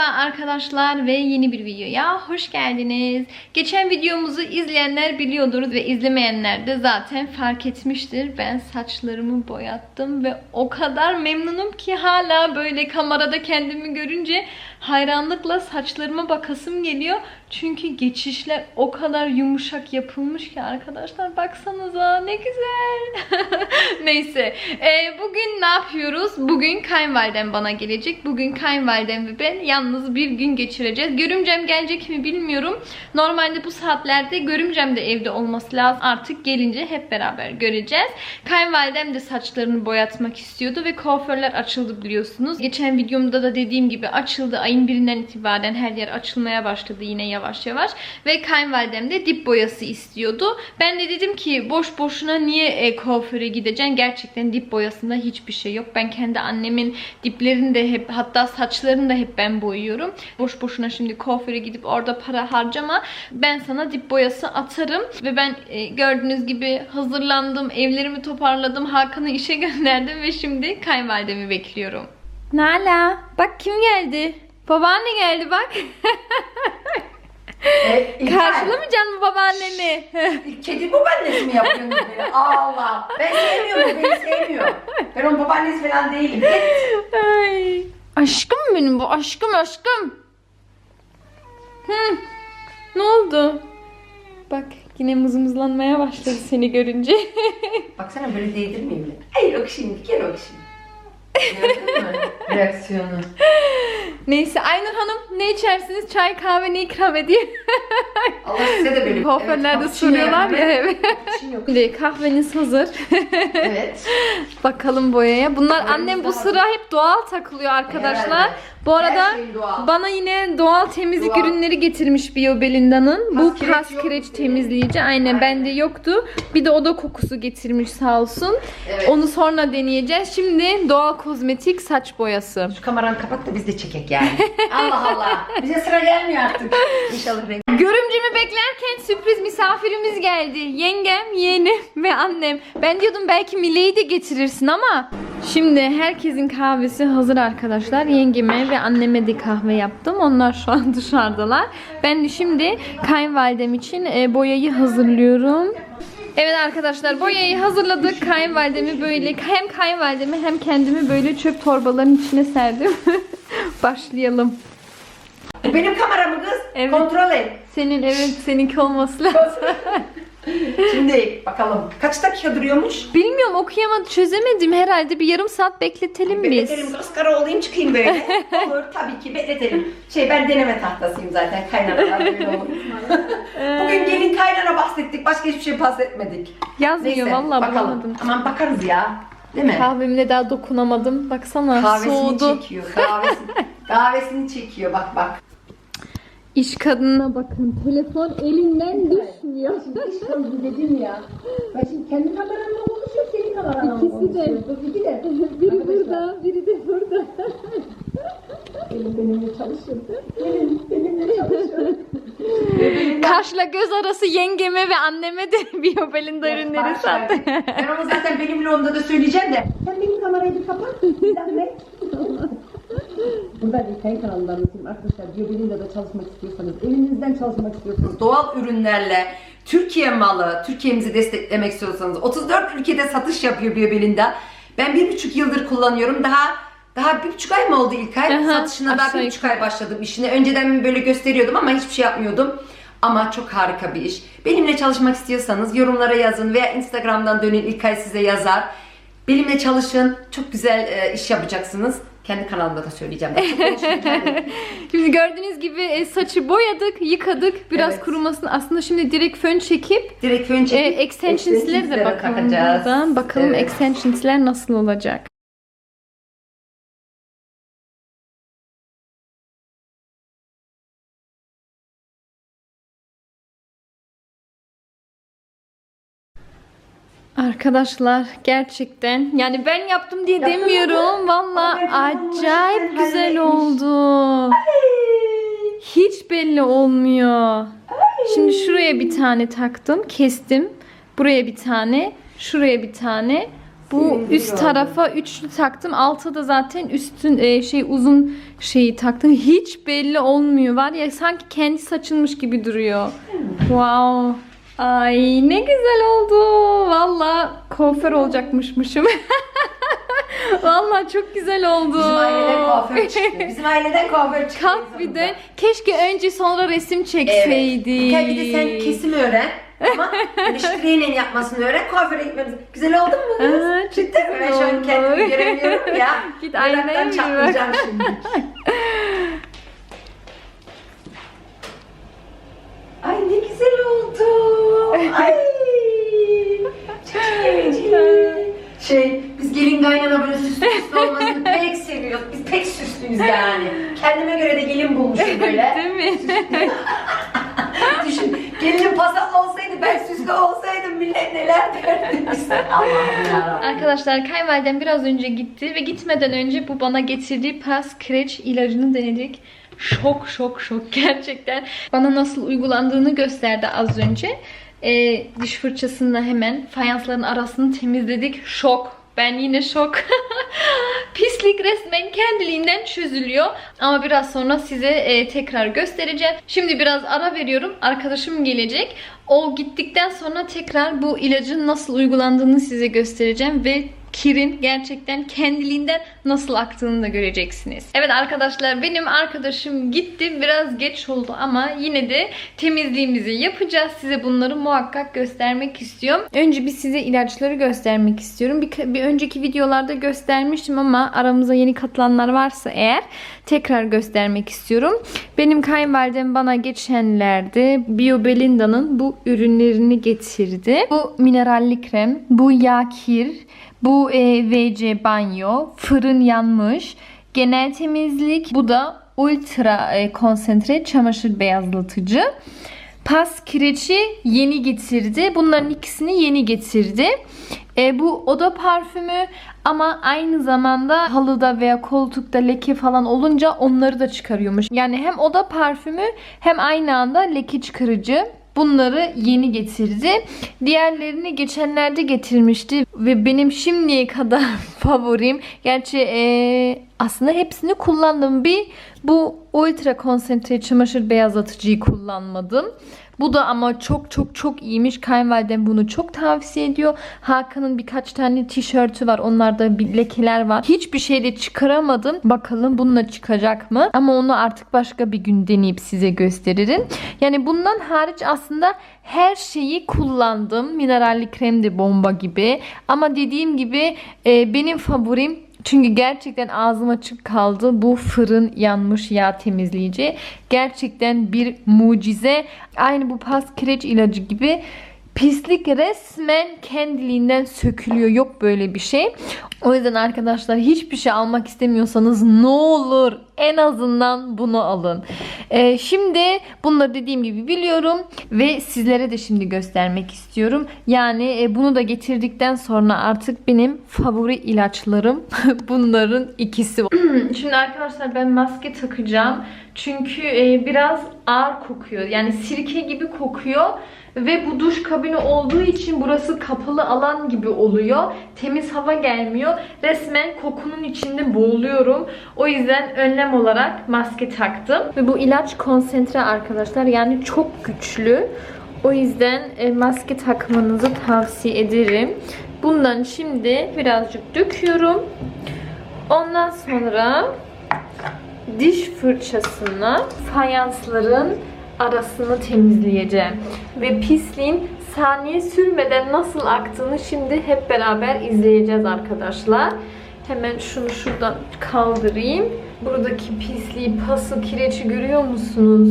Merhaba arkadaşlar ve yeni bir videoya hoş geldiniz. Geçen videomuzu izleyenler biliyordur ve izlemeyenler de zaten fark etmiştir. Ben saçlarımı boyattım ve o kadar memnunum ki hala böyle kamerada kendimi görünce hayranlıkla saçlarıma bakasım geliyor. Çünkü geçişler o kadar yumuşak yapılmış ki arkadaşlar baksanıza ne güzel. Neyse Ee, bugün ne yapıyoruz? Bugün kayınvalidem bana gelecek. Bugün kayınvalidem ve ben yalnız bir gün geçireceğiz. Görümcem gelecek mi bilmiyorum. Normalde bu saatlerde görümcem de evde olması lazım. Artık gelince hep beraber göreceğiz. Kayınvalidem de saçlarını boyatmak istiyordu ve kuaförler açıldı biliyorsunuz. Geçen videomda da dediğim gibi açıldı. Ayın birinden itibaren her yer açılmaya başladı yine yavaş yavaş. Ve kayınvalidem de dip boyası istiyordu. Ben de dedim ki boş boşuna niye e, kuaföre gideceksin? Gerçekten dip boyasında hiçbir şey yok. Ben kendi annemin diplerini de hep hatta saçlarını da hep ben boyuyorum. Boş boşuna şimdi kuaföre gidip orada para harcama. Ben sana dip boyası atarım ve ben e, gördüğünüz gibi hazırlandım. Evlerimi toparladım. Hakan'ı işe gönderdim ve şimdi kayınvalidemi bekliyorum. Nala bak kim geldi? Babaanne geldi bak. E, İlker, Karşılamayacaksın mı babaanneni? Kedi babaannesi mi yapıyorsun beni? Allah. Ben sevmiyorum. Beni sevmiyor. Ben onun babaannesi falan değilim. Git. Ay. Aşkım benim bu aşkım aşkım. Hı. Ne oldu? Bak yine mızmızlanmaya başladı seni görünce. Baksana böyle değdirmeyeyim mi? Ay yok şimdi. Gel yok şimdi. Gördün mü reaksiyonu? Neyse Aynur Hanım ne içersiniz? Çay kahve ne ikram edeyim? Allah size de böyle. Kuaförler de cappuccino soruyorlar ya. Evet. Şimdi kahveniz hazır. Evet. Bakalım boyaya. Bunlar Kahvemiz annem bu hazır. sıra hep doğal takılıyor arkadaşlar. Herhalde. Bu arada şey bana yine doğal temizlik Doğal. ürünleri getirmiş Bio Belinda'nın. Bu pas kireç temizleyici. Aynen bende yoktu. Bir de oda kokusu getirmiş sağ olsun. Evet. Onu sonra deneyeceğiz. Şimdi doğal kozmetik saç boyası. Şu kameranı kapat da biz de çekek yani. Allah Allah. Bize sıra gelmiyor artık. İnşallah renk. Görümcemi beklerken sürpriz misafirimiz geldi. Yengem, yeğenim ve annem. Ben diyordum belki Mile'yi de getirirsin ama Şimdi herkesin kahvesi hazır arkadaşlar. Yengeme ve anneme de kahve yaptım. Onlar şu an dışarıdalar. Ben şimdi kayınvalidem için e, boyayı hazırlıyorum. Evet arkadaşlar boyayı hazırladık. Kayınvalidemi böyle hem kayınvalidemi hem kendimi böyle çöp torbaların içine serdim. Başlayalım. Benim kameram mı kız? Evet. Kontrol et. Senin evet seninki olması lazım. Şimdi bakalım. Kaç dakika duruyormuş? Bilmiyorum okuyamadım çözemedim herhalde bir yarım saat bekletelim biz. Bekletelim kaskara olayım çıkayım böyle. olur tabii ki bekletelim. Şey ben deneme tahtasıyım zaten kaynanalar böyle olur. Bugün gelin kaynana bahsettik başka hiçbir şey bahsetmedik. Yazmıyor Neyse bakalım. bulamadım. Aman bakarız ya. Değil mi? Kahvemle daha dokunamadım. Baksana Kahvesini soğudu. çekiyor. Kahvesini, kahvesini çekiyor bak bak. İş kadınına bakın. Telefon elinden düşmüyor. dedim ya. Ben şimdi kendi kameramla konuşuyorum senin kameranla İkisi de. İki de. biri burada, biri de burada. Benim benimle çalışıyor. Benim benimle çalışıyor. Kaşla göz arası yengeme ve anneme de Biobelinda ürünleri Bak sattı. şimdi, Ben onu zaten benimle onda da söyleyeceğim de. Sen benim kamerayı bir kapat. Bir zahmet. Bir kayın kanalından anlatayım arkadaşlar. Biobelinda da çalışmak istiyorsanız, evinizden çalışmak istiyorsanız, doğal ürünlerle Türkiye malı, Türkiye'mizi desteklemek istiyorsanız 34 ülkede satış yapıyor Biobelinda. Ben bir buçuk yıldır kullanıyorum. Daha daha bir buçuk ay mı oldu ilk ay? Aha, Satışına daha bir buçuk ay başladım işine. Önceden böyle gösteriyordum ama hiçbir şey yapmıyordum. Ama çok harika bir iş. Benimle çalışmak istiyorsanız yorumlara yazın veya Instagram'dan dönün İlkay size yazar. Benimle çalışın. Çok güzel e, iş yapacaksınız. Kendi kanalımda da söyleyeceğim. Ben çok. Şimdi gördüğünüz gibi e, saçı boyadık, yıkadık. Biraz Evet. kurumasını aslında şimdi direkt fön çekip Direkt fön e, çekip extensions'lere de extensions'lere bakalım buradan. Bakalım Evet. extensions'ler nasıl olacak. Arkadaşlar gerçekten yani ben yaptım diye Yaptın demiyorum. Valla acayip güzel oldu. Hiç belli olmuyor. Şimdi şuraya bir tane taktım, kestim. Buraya bir tane, şuraya bir tane. Bu üst tarafa üçlü taktım. Altta da zaten üstün e, şey uzun şeyi taktım. Hiç belli olmuyor. Var ya sanki kendi saçılmış gibi duruyor. Wow. Ay ne güzel oldu. Valla kuaför olacakmışmışım. Valla çok güzel oldu. Bizim aileden kuaför çıktı. Bizim aileden kuaför çıktı. Kalk bir de keşke önce sonra resim çekseydik. Evet. Bir de sen kesim öğren. Ama ilişkiyle yapmasını öğren. Kuaföre gitmemiz. Güzel oldu mu kız? Aa, Cidden mi? Ben şu an kendimi göremiyorum ya. Git aynaya bir çatlayacağım şimdi. Ay ne güzel oldu. Ay. Çok. Şey, biz gelin kaynana böyle süslü süslü olmasını pek seviyoruz. Biz pek süslüyüz yani. Kendime göre de gelin bulmuşum böyle. Değil mi? Düşün, gelinim pasat olsaydı, ben süslü olsaydım millet neler derdi bize. Allah'ım yarabbim. Arkadaşlar kayınvalidem biraz önce gitti ve gitmeden önce bu bana getirdiği pas kireç ilacını denedik. Şok şok şok gerçekten. Bana nasıl uygulandığını gösterdi az önce. Ee, diş fırçasında hemen fayansların arasını temizledik. Şok. Ben yine şok. Pislik resmen kendiliğinden çözülüyor. Ama biraz sonra size e, tekrar göstereceğim. Şimdi biraz ara veriyorum. Arkadaşım gelecek. O gittikten sonra tekrar bu ilacın nasıl uygulandığını size göstereceğim ve kirin gerçekten kendiliğinden nasıl aktığını da göreceksiniz. Evet arkadaşlar benim arkadaşım gitti. Biraz geç oldu ama yine de temizliğimizi yapacağız. Size bunları muhakkak göstermek istiyorum. Önce bir size ilaçları göstermek istiyorum. Bir, bir önceki videolarda göstermiştim ama aramıza yeni katılanlar varsa eğer tekrar göstermek istiyorum. Benim kayınvalidem bana geçenlerde Biobelinda'nın bu ürünlerini getirdi. Bu mineralli krem, bu yağ kir, bu e, VC banyo, fırın yanmış, genel temizlik, bu da ultra e, konsantre çamaşır beyazlatıcı. Pas kireçi yeni getirdi. Bunların ikisini yeni getirdi. E, bu oda parfümü ama aynı zamanda halıda veya koltukta leke falan olunca onları da çıkarıyormuş. Yani hem oda parfümü hem aynı anda leke çıkarıcı. Bunları yeni getirdi. Diğerlerini geçenlerde getirmişti ve benim şimdiye kadar favorim. Gerçi e, aslında hepsini kullandım. Bir bu ultra konsantre çamaşır beyazlatıcıyı kullanmadım. Bu da ama çok çok çok iyiymiş. Kayınvalidem bunu çok tavsiye ediyor. Hakan'ın birkaç tane tişörtü var. Onlarda bir lekeler var. Hiçbir şey de çıkaramadım. Bakalım bununla çıkacak mı? Ama onu artık başka bir gün deneyip size gösteririm. Yani bundan hariç aslında her şeyi kullandım. Mineralli krem de bomba gibi. Ama dediğim gibi e, benim favorim çünkü gerçekten ağzım açık kaldı. Bu fırın yanmış yağ temizleyici. Gerçekten bir mucize. Aynı bu pas kireç ilacı gibi pislik resmen kendiliğinden sökülüyor. Yok böyle bir şey. O yüzden arkadaşlar hiçbir şey almak istemiyorsanız ne olur en azından bunu alın. Ee, şimdi bunları dediğim gibi biliyorum ve sizlere de şimdi göstermek istiyorum. Yani e, bunu da getirdikten sonra artık benim favori ilaçlarım bunların ikisi. şimdi arkadaşlar ben maske takacağım. Çünkü e, biraz ağır kokuyor. Yani sirke gibi kokuyor. Ve bu duş kabini olduğu için burası kapalı alan gibi oluyor. Temiz hava gelmiyor. Resmen kokunun içinde boğuluyorum. O yüzden önlem olarak maske taktım. Ve bu ilaç konsantre arkadaşlar. Yani çok güçlü. O yüzden e, maske takmanızı tavsiye ederim. Bundan şimdi birazcık döküyorum. Ondan sonra diş fırçasına fayansların arasını temizleyeceğim. Ve pisliğin saniye sürmeden nasıl aktığını şimdi hep beraber izleyeceğiz arkadaşlar. Hemen şunu şuradan kaldırayım. Buradaki pisliği, pası, kireçi görüyor musunuz?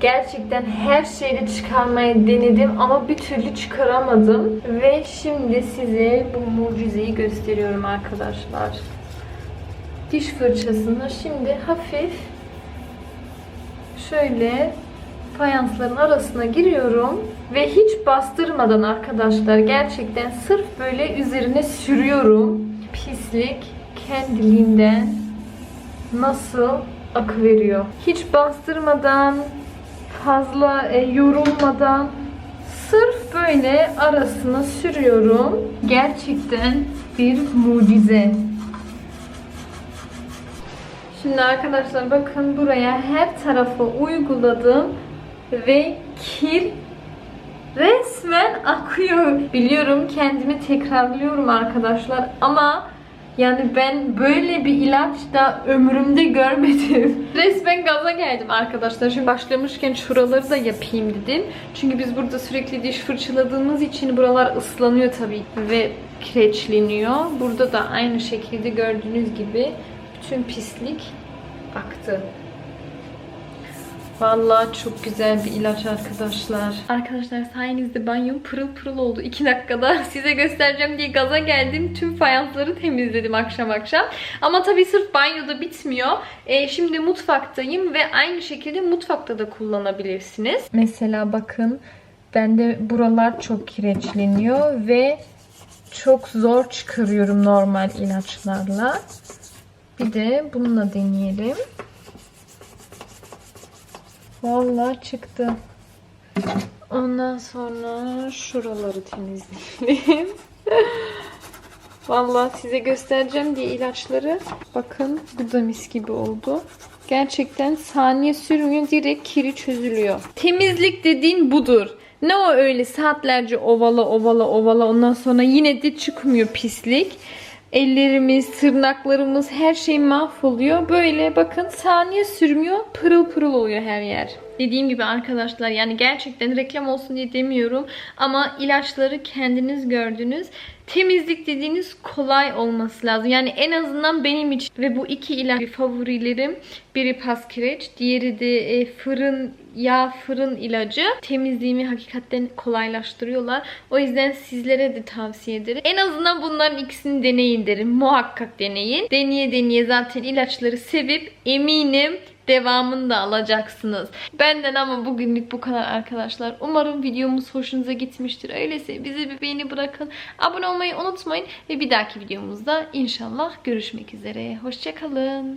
Gerçekten her şeyi çıkarmaya denedim ama bir türlü çıkaramadım. Ve şimdi size bu mucizeyi gösteriyorum arkadaşlar. Diş fırçasını şimdi hafif şöyle fayansların arasına giriyorum ve hiç bastırmadan arkadaşlar gerçekten sırf böyle üzerine sürüyorum. Pislik kendiliğinden nasıl akıveriyor. Hiç bastırmadan, fazla e, yorulmadan sırf böyle arasına sürüyorum. Gerçekten bir mucize. Şimdi arkadaşlar bakın buraya her tarafa uyguladım ve kir resmen akıyor. Biliyorum kendimi tekrarlıyorum arkadaşlar ama yani ben böyle bir ilaç da ömrümde görmedim. Resmen gaza geldim arkadaşlar. Şimdi başlamışken şuraları da yapayım dedim. Çünkü biz burada sürekli diş fırçaladığımız için buralar ıslanıyor tabii ve kireçleniyor. Burada da aynı şekilde gördüğünüz gibi bütün pislik aktı. Vallahi çok güzel bir ilaç arkadaşlar. Arkadaşlar sayenizde banyom pırıl pırıl oldu. 2 dakikada size göstereceğim diye gaza geldim. Tüm fayansları temizledim akşam akşam. Ama tabii sırf banyoda bitmiyor. Ee, şimdi mutfaktayım ve aynı şekilde mutfakta da kullanabilirsiniz. Mesela bakın bende buralar çok kireçleniyor ve çok zor çıkarıyorum normal ilaçlarla. Bir de bununla deneyelim. Vallahi çıktı. Ondan sonra şuraları temizleyelim. Vallahi size göstereceğim diye ilaçları. Bakın bu da mis gibi oldu. Gerçekten saniye sürmüyor direkt kiri çözülüyor. Temizlik dediğin budur. Ne o öyle saatlerce ovala ovala ovala ondan sonra yine de çıkmıyor pislik. Ellerimiz, tırnaklarımız her şey mahvoluyor. Böyle bakın saniye sürmüyor. Pırıl pırıl oluyor her yer. Dediğim gibi arkadaşlar yani gerçekten reklam olsun diye demiyorum. Ama ilaçları kendiniz gördünüz. Temizlik dediğiniz kolay olması lazım. Yani en azından benim için ve bu iki ilaç favorilerim. Biri paskireç, diğeri de e, fırın yağ fırın ilacı. Temizliğimi hakikaten kolaylaştırıyorlar. O yüzden sizlere de tavsiye ederim. En azından bunların ikisini deneyin derim. Muhakkak deneyin. Deneye deneye zaten ilaçları sevip eminim devamını da alacaksınız. Benden ama bugünlük bu kadar arkadaşlar. Umarım videomuz hoşunuza gitmiştir. Öyleyse bize bir beğeni bırakın. Abone olmayı unutmayın. Ve bir dahaki videomuzda inşallah görüşmek üzere. Hoşçakalın.